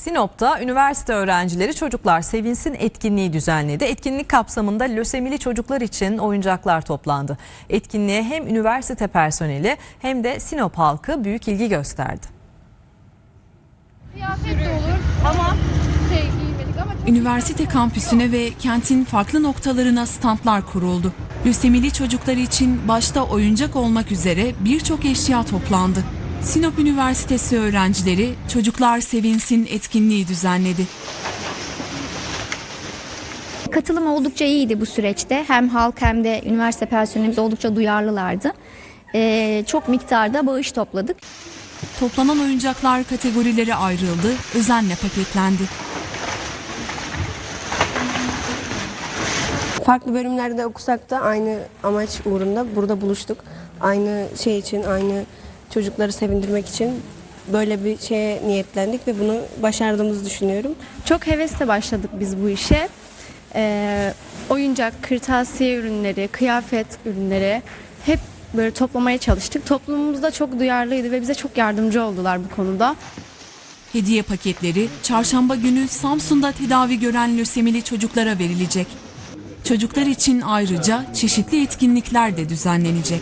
Sinop'ta üniversite öğrencileri Çocuklar Sevinsin etkinliği düzenledi. Etkinlik kapsamında lösemili çocuklar için oyuncaklar toplandı. Etkinliğe hem üniversite personeli hem de Sinop halkı büyük ilgi gösterdi. Kıyafet de olur ama şey giymedik ama çok Üniversite kampüsüne ve kentin farklı noktalarına standlar kuruldu. Lösemili çocuklar için başta oyuncak olmak üzere birçok eşya toplandı. Sinop Üniversitesi öğrencileri Çocuklar Sevinsin etkinliği düzenledi. Katılım oldukça iyiydi bu süreçte. Hem halk hem de üniversite personelimiz oldukça duyarlılardı. Ee, çok miktarda bağış topladık. Toplanan oyuncaklar kategorilere ayrıldı, özenle paketlendi. Farklı bölümlerde okusak da aynı amaç uğrunda burada buluştuk. Aynı şey için, aynı çocukları sevindirmek için böyle bir şeye niyetlendik ve bunu başardığımızı düşünüyorum. çok hevesle başladık biz bu işe. Ee, oyuncak, kırtasiye ürünleri, kıyafet ürünleri hep böyle toplamaya çalıştık. Toplumumuz da çok duyarlıydı ve bize çok yardımcı oldular bu konuda. Hediye paketleri çarşamba günü Samsun'da tedavi gören lösemili çocuklara verilecek. Çocuklar için ayrıca çeşitli etkinlikler de düzenlenecek.